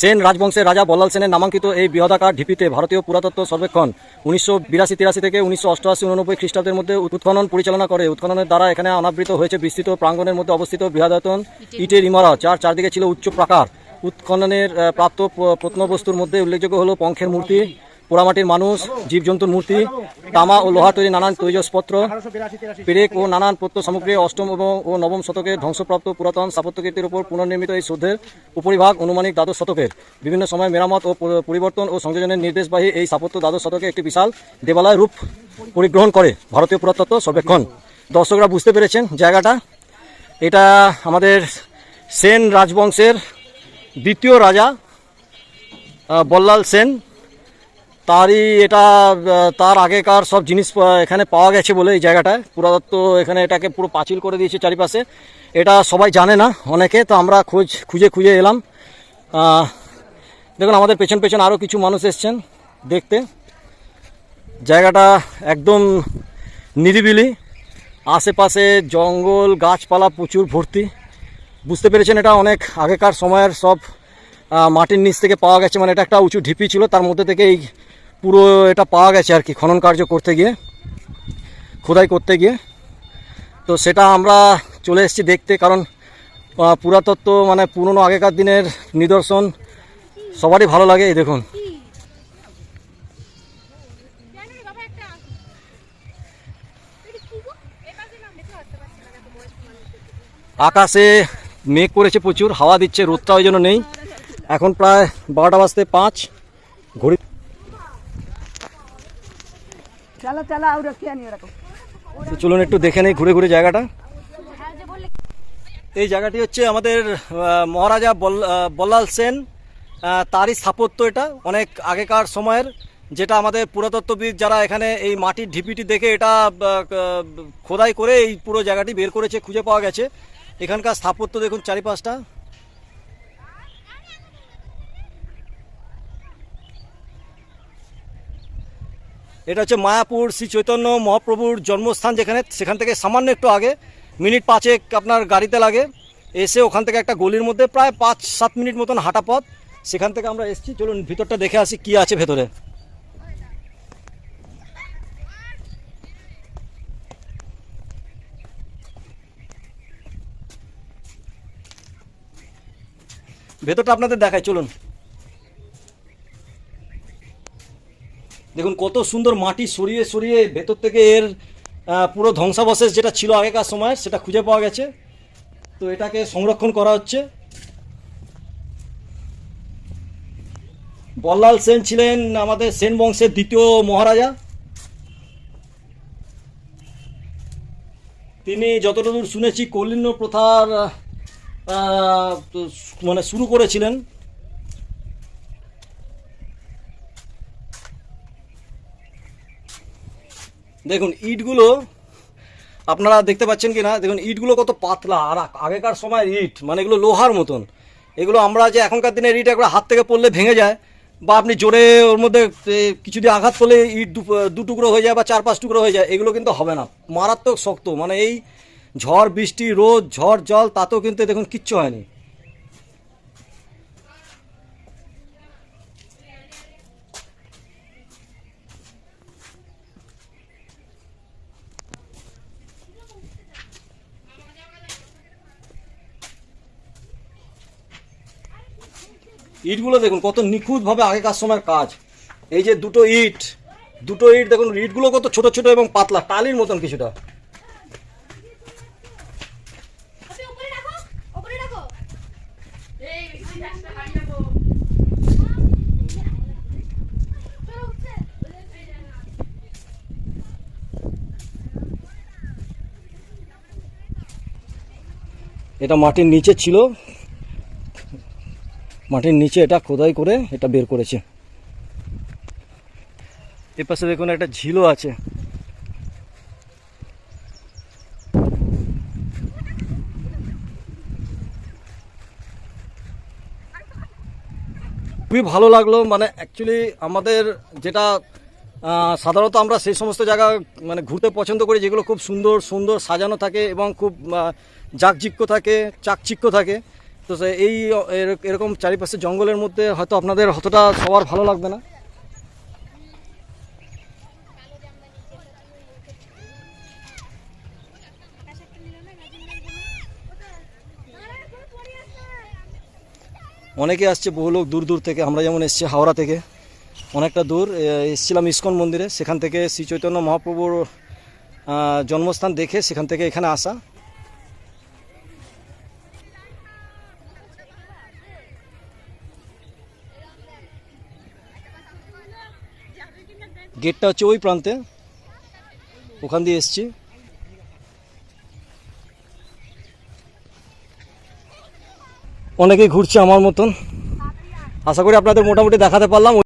সেন রাজবংশের রাজা বল্লাল সেনের নামাঙ্কিত এই বৃহদাকার ঢিপিতে ভারতীয় পুরাতত্ত্ব সর্বেক্ষণ উনিশশো বিরাশি তিরাশি থেকে উনিশশো অষ্টআশি উননব্বই খ্রিস্টাব্দের মধ্যে উৎখনন পরিচালনা করে। উৎখননের দ্বারা এখানে অনাবৃত হয়েছে বিস্তৃত প্রাঙ্গণের মধ্যে অবস্থিত বৃহদায়তন ইটের ইমারত, যার চারদিকে ছিল উচ্চ প্রাকার। উৎখননের প্রাপ্ত প্রত্নবস্তুর মধ্যে উল্লেখযোগ্য হলো পঙ্খের মূর্তি পোড়ামাটির মানুষ, জীবজন্তুর মূর্তি, তামা ও লোহা তৈরি নানান তৈজসপত্র পেরেক ও নানান প্রত্য সামগ্রী অষ্টম এবং ও নবম শতকের ধ্বংসপ্রাপ্ত পুরাতন স্থাপত্যকীর্তির উপর পুনর্নির্মিত এই শ্রদ্ধের উপরিভাগ অনুমানিক দ্বাদশ শতকের। বিভিন্ন সময় মেরামত ও পরিবর্তন ও সংযোজনের নির্দেশবাহী এই স্থাপত্য দ্বাদশ শতকে একটি বিশাল দেবালয় রূপ পরিগ্রহণ করে ভারতীয় পুরাতত্ত্ব সর্বেক্ষণ। দর্শকরা বুঝতে পেরেছেন জায়গাটা। এটা আমাদের সেন রাজবংশের দ্বিতীয় রাজা বল্লাল সেন। তারই এটা তার আগেকার সব জিনিস এখানে পাওয়া গেছে বলে এই জায়গাটায়। পুরাতত্ত্ব এখানে এটাকে পুরো পাঁচিল করে দিয়েছে চারিপাশে। এটা সবাই জানে না অনেকে, তো আমরা খোঁজ, খুঁজে খুঁজে এলাম। দেখুন, আমাদের পেছন পেছন আরও কিছু মানুষ এসছেন দেখতে। জায়গাটা একদম নিরিবিলি। আশেপাশে জঙ্গল, গাছপালা প্রচুর ভর্তি। বুঝতে পেরেছেন, এটা অনেক আগেকার সময়ের সব মাটির নিচ থেকে পাওয়া গেছে। মানে এটা একটা উঁচু ঢিপি ছিল, তার মধ্যে থেকে এই পুরো এটা পাওয়া গেছে আর কি খনন কার্য করতে গিয়ে, খোদাই করতে গিয়ে। তো সেটা আমরা চলে এসেছি দেখতে, কারণ পুরাতত্ত্ব মানে পুরনো আগেকার দিনের নিদর্শন সবারই ভালো লাগে, এই দেখুন। আকাশে মেঘ করেছে প্রচুর, হাওয়া দিচ্ছে রোদটা ওই জন্য নেই। এখন প্রায় বারোটা বাজতে পাঁচ, ঘড়ি আনি চলুন একটু দেখে নেই ঘুরে ঘুরে জায়গাটা। এই জায়গাটি হচ্ছে আমাদের মহারাজা বল্লাল সেন তারই স্থাপত্য এটা। অনেক আগেকার সময়ের যেটা আমাদের পুরাতত্ত্ববিদ যারা এখানে এই মাটির ঢিপিটি দেখে এটা খোদাই করে এই পুরো জায়গাটি বের করেছে, খুঁজে পাওয়া গেছে। এখানকার স্থাপত্য দেখুন চারিপাশটা। এটা হচ্ছে মায়াপুর শ্রী চৈতন্য মহাপ্রভুর জন্মস্থান যেখানে, সেখান থেকে সামান্য একটু আগে, মিনিট পাঁচেক আপনার গাড়িতে লাগে। এসে ওখান থেকে একটা গলির মধ্যে প্রায় পাঁচ সাত মিনিট মতন হাঁটা পথ। সেখান থেকে আমরা এসেছি। চলুন ভিতরটা দেখে আসি কি আছে ভেতরে। ভেতরটা আপনাদের দেখায় চলুন। দেখুন, কত সুন্দর মাটি সরিয়ে সরিয়ে ভেতর থেকে এর পুরো ধ্বংসাবশেষ যেটা ছিল আগেকার সময়, সেটা খুঁজে পাওয়া গেছে। তো এটাকে সংরক্ষণ করা হচ্ছে। বল্লাল সেন ছিলেন আমাদের সেন বংশের দ্বিতীয় মহারাজা। তিনি যতটুকু শুনেছি কৌলিন্য প্রথার মানে শুরু করেছিলেন। দেখুন, ইটগুলো আপনারা দেখতে পাচ্ছেন কি না দেখুন, ইটগুলো কত পাতলা আর আগেকার সময়ের ইট মানে এগুলো লোহার মতন। এগুলো আমরা যে এখনকার দিনের ইট একবার হাত থেকে পড়লে ভেঙে যায়, বা আপনি জোরে ওর মধ্যে কিছু দিয়ে আঘাত করলে ইট দু টুকরো হয়ে যায় বা চার পাঁচ টুকরো হয়ে যায়, এগুলো কিন্তু হবে না। মারাত্মক শক্ত মানে এই ঝড়, বৃষ্টি, রোদ, ঝড়, জল, তাতেও কিন্তু দেখুন কিচ্ছু হয়নি। ইটগুলো দেখুন কত নিখুঁতভাবে আগেকার সময়ের কাজ। এই যে দুটো ইট দুটো ইট দেখুন ইটগুলো কত ছোট ছোট এবং পাতলা টালির মতন কিছুটা। এটা মাটির নিচে ছিল। মাটির নিচে এটা খোদাই করে এটা বের করেছে। এ পাশে দেখুন একটা ঝিলও আছে। খুবই ভালো লাগল মানে অ্যাকচুয়ালি আমাদের যেটা সাধারণত আমরা সেই সমস্ত জায়গা মানে ঘুরতে পছন্দ করি যেগুলো খুব সুন্দর সুন্দর সাজানো থাকে এবং খুব জাকজিক্য থাকে, চাকচিক্য থাকে। তো এই, এর- এরকম চারিপাশে জঙ্গলের মধ্যে হয়তো আপনাদের অতটা সবার ভালো লাগবে না? অনেকে আসছে, বহু লোক দূর দূর থেকে। আমরা যেমন এসছি হাওড়া থেকে, অনেকটা দূর। এসছিলাম ইস্কন মন্দিরে। সেখান থেকে শ্রী চৈতন্য মহাপ্রভুর জন্মস্থান দেখে সেখান থেকে এখানে আসা। গেটটা হচ্ছে ওই প্রান্তে। ওখান দিয়ে এসছি। অনেকেই ঘুরছে আমার মতন। আশা করি আপনাদের মোটামুটি দেখাতে পারলাম।